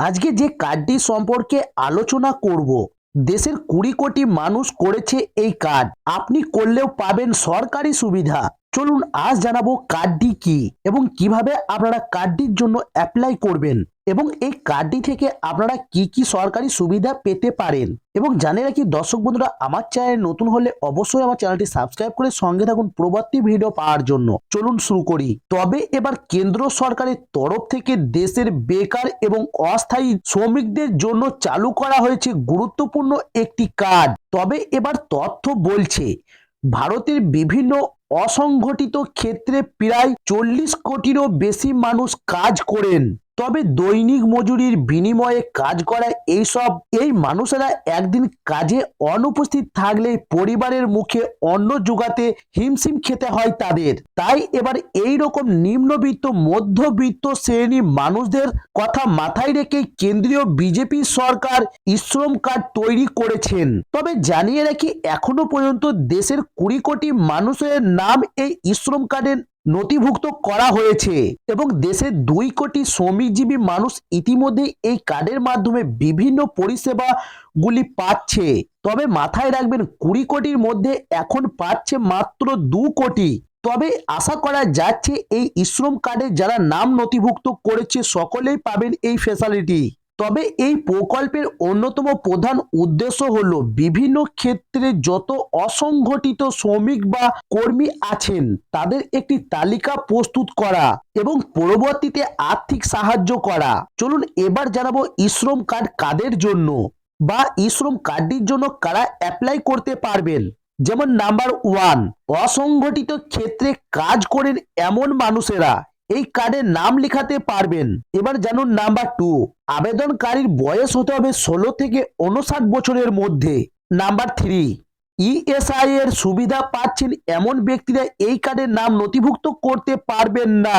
আজকে যে কার্ডটি সম্পর্কে আলোচনা করব, দেশের কুড়ি কোটি মানুষ করেছে এই কার্ড। আপনি করলেও পাবেন সরকারি সুবিধা। চলুন আজ জানাব কার্ডটি কি এবং কীভাবে আপনারা কার্ডটির জন্য অ্যাপ্লাই করবেন। এবং এই কার্ডটি থেকে আপনারা কি কি সরকারি সুবিধা পেতে পারেন? এবং জানে রাখি, দর্শক বন্ধুরা, আমার চ্যানেল নতুন হলে অবশ্যই আমার চ্যানেলটি সাবস্ক্রাইব করে সঙ্গে থাকুন পরবর্তী ভিডিও পাওয়ার জন্য। চলুন শুরু করি। তবে এবার কেন্দ্র সরকারের তরফ থেকে দেশের বেকার এবং অস্থায়ী শ্রমিকদের জন্য চালু করা হয়েছে গুরুত্বপূর্ণ একটি কার্ড তবে এবার তথ্য বলছে, ভারতের বিভিন্ন অসংগঠিত ক্ষেত্রে প্রায় চল্লিশ কোটিরও বেশি মানুষ কাজ করেন। তবে দৈনিক মজুরির বিনিময়ে কাজ করা এইসব, এই মানুষেরা একদিন কাজে অনুপস্থিত থাকলে পরিবারের মুখে অন্ন জোগাতে হিমশিম খেতে হয় তাদের। তাই এবার এই রকম নিম্নবিত্ত, মধ্যবিত্ত শ্রেণি মানুষদের কথা মাথায় রেখে কেন্দ্রীয় বিজেপি সরকার শ্রম কার্ড তৈরি করেছেন। তবে জানিয়ে রাখি, এখনও পর্যন্ত দেশের কুড়ি কোটি মানুষের নাম এই শ্রম কার্ডে নথিভুক্ত করা হয়েছে এবং দেশের দুই কোটি শ্রমিকজীবী মানুষ ইতিমধ্যে এই কার্ডের মাধ্যমে বিভিন্ন পরিষেবাগুলি পাচ্ছে। তবে মাথায় রাখবেন, কুড়ি কোটির মধ্যে এখন পাচ্ছে মাত্র দু কোটি। তবে আশা করা যাচ্ছে, এই শ্রম কার্ডে যারা নাম নথিভুক্ত করেছে, সকলেই পাবেন এই ফ্যাসিলিটি তবে এই প্রকল্পের অন্যতম প্রধান উদ্দেশ্য হলো বিভিন্ন ক্ষেত্রে যত অসংগঠিত শ্রমিক বা কর্মী আছেন, তাদের একটি তালিকা প্রস্তুত করা এবং পরবর্তীতে আর্থিক সাহায্য করা। চলুন এবার জানাব শ্রম কার্ড কাদের জন্য বা শ্রম কার্ডটির জন্য কারা অ্যাপ্লাই করতে পারবেন। যেমন নাম্বার ওয়ান, অসংগঠিত ক্ষেত্রে কাজ করেন এমন মানুষেরা এই কার্ডে নাম লেখাতে পারবেন। এবার জানুন নাম্বার টু আবেদনকারীর বয়স হতে হবে ষোলো থেকে উনষাট বছরের মধ্যে। নাম্বার থ্রি ইএসআই এর সুবিধা পাচ্ছেন এমন ব্যক্তিরা এই কার্ডের নাম নথিভুক্ত করতে পারবেন না।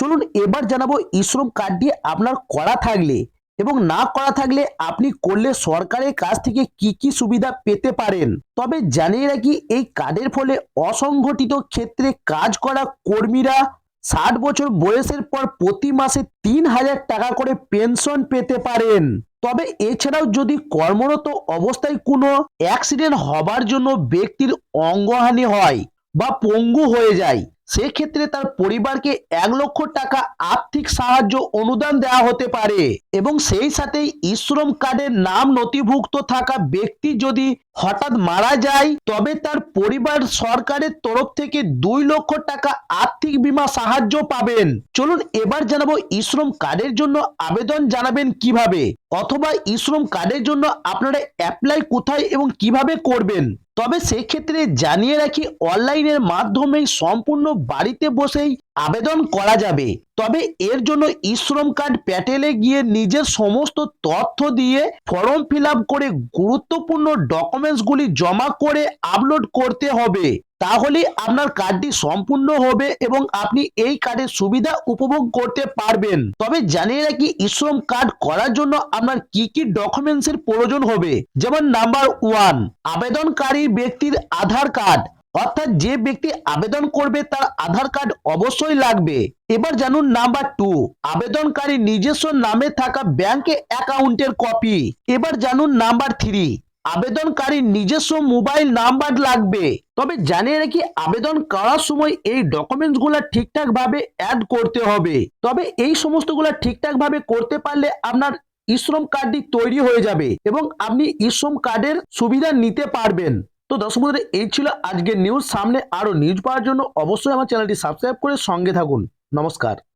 চলুন এবার জানাব ইশ্রম কার্ডটি আপনার করা থাকলে এবং না করা থাকলে আপনি করলে সরকারের কাছ থেকে কি কি সুবিধা পেতে পারেন। তবে জানিয়ে রাখি, এই কার্ডের ফলে অসংগঠিত ক্ষেত্রে কাজ করা কর্মীরা ষাট বছর বয়সের পর প্রতি মাসে তিন হাজার টাকা করে পেনশন পেতে পারেন। তবে এছাড়াও যদি কর্মরত অবস্থায় কোনো অ্যাক্সিডেন্ট হবার জন্য ব্যক্তির অঙ্গহানি হয় বা পঙ্গু হয়ে যায় সেক্ষেত্রে তার পরিবারকে এক লক্ষ টাকা আর্থিক সাহায্য অনুদান দেওয়া হতে পারে। এবং সেই সাথেই ইশ্রম কার্ডের নাম নথিভুক্ত থাকা ব্যক্তি যদি হঠাৎ মারা যায়, তবে তার পরিবার সরকারের তরফ থেকে দুই লক্ষ টাকা আর্থিক বীমা সাহায্য পাবেন। চলুন এবার জানাব ইশ্রম কার্ডের জন্য আবেদন জানাবেন কীভাবে? অথবা ইশ্রম কার্ডের জন্য আপনারা অ্যাপ্লাই কোথায় এবং কীভাবে করবেন? তবে সেক্ষেত্রে জানিয়ে রাখি অনলাইনের মাধ্যমে সম্পূর্ণ বাড়িতে বসেই আবেদন করা যাবে। তবে এর জন্য ইশ্রম কার্ড প্যাটেলে গিয়ে নিজের সমস্ত তথ্য দিয়ে ফর্ম ফিল করে গুরুত্বপূর্ণ ডকুমেন্টসগুলি জমা করে আপলোড করতে হবে। তাহলে আপনার কার্ডটি সম্পূর্ণ হবে এবং আপনি এই কার্ডের সুবিধা উপভোগ করতে পারবেন। তবে জানিয়ে রাখি, ইশ্রম কার্ড করার জন্য আপনার কি কি ডকুমেন্টসের প্রয়োজন হবে? যেমন নাম্বার ওয়ান, আবেদনকারী ব্যক্তির আধার কার্ড। অর্থাৎ যে ব্যক্তি আবেদন করবে তার আধার কার্ড অবশ্যই লাগবে। এবার জানুন নাম্বার টু আবেদনকারী নিজস্ব নামে থাকা ব্যাংকে অ্যাকাউন্টের কপি এবার জানুন নাম্বার থ্রি আবেদনকারী নিজস্ব মোবাইল নাম্বার লাগবে। তবে জানিয়ে রাখি, আবেদন করার সময় এই ডকুমেন্টসগুলো ঠিকঠাক ভাবে অ্যাড করতে হবে। তবে এই সমস্তগুলো ঠিকঠাক ভাবে করতে পারলে আপনার ইশ্রম কার্ডটি তৈরি হয়ে যাবে এবং আপনি ইশ্রম কার্ডের সুবিধা নিতে পারবেন। তো দর্শক বন্ধুরা, এই ছিল আজকের নিউজ সামনে আরও নিউজ পাওয়ার জন্য অবশ্যই আমার চ্যানেলটি সাবস্ক্রাইব করে সঙ্গে থাকুন। নমস্কার।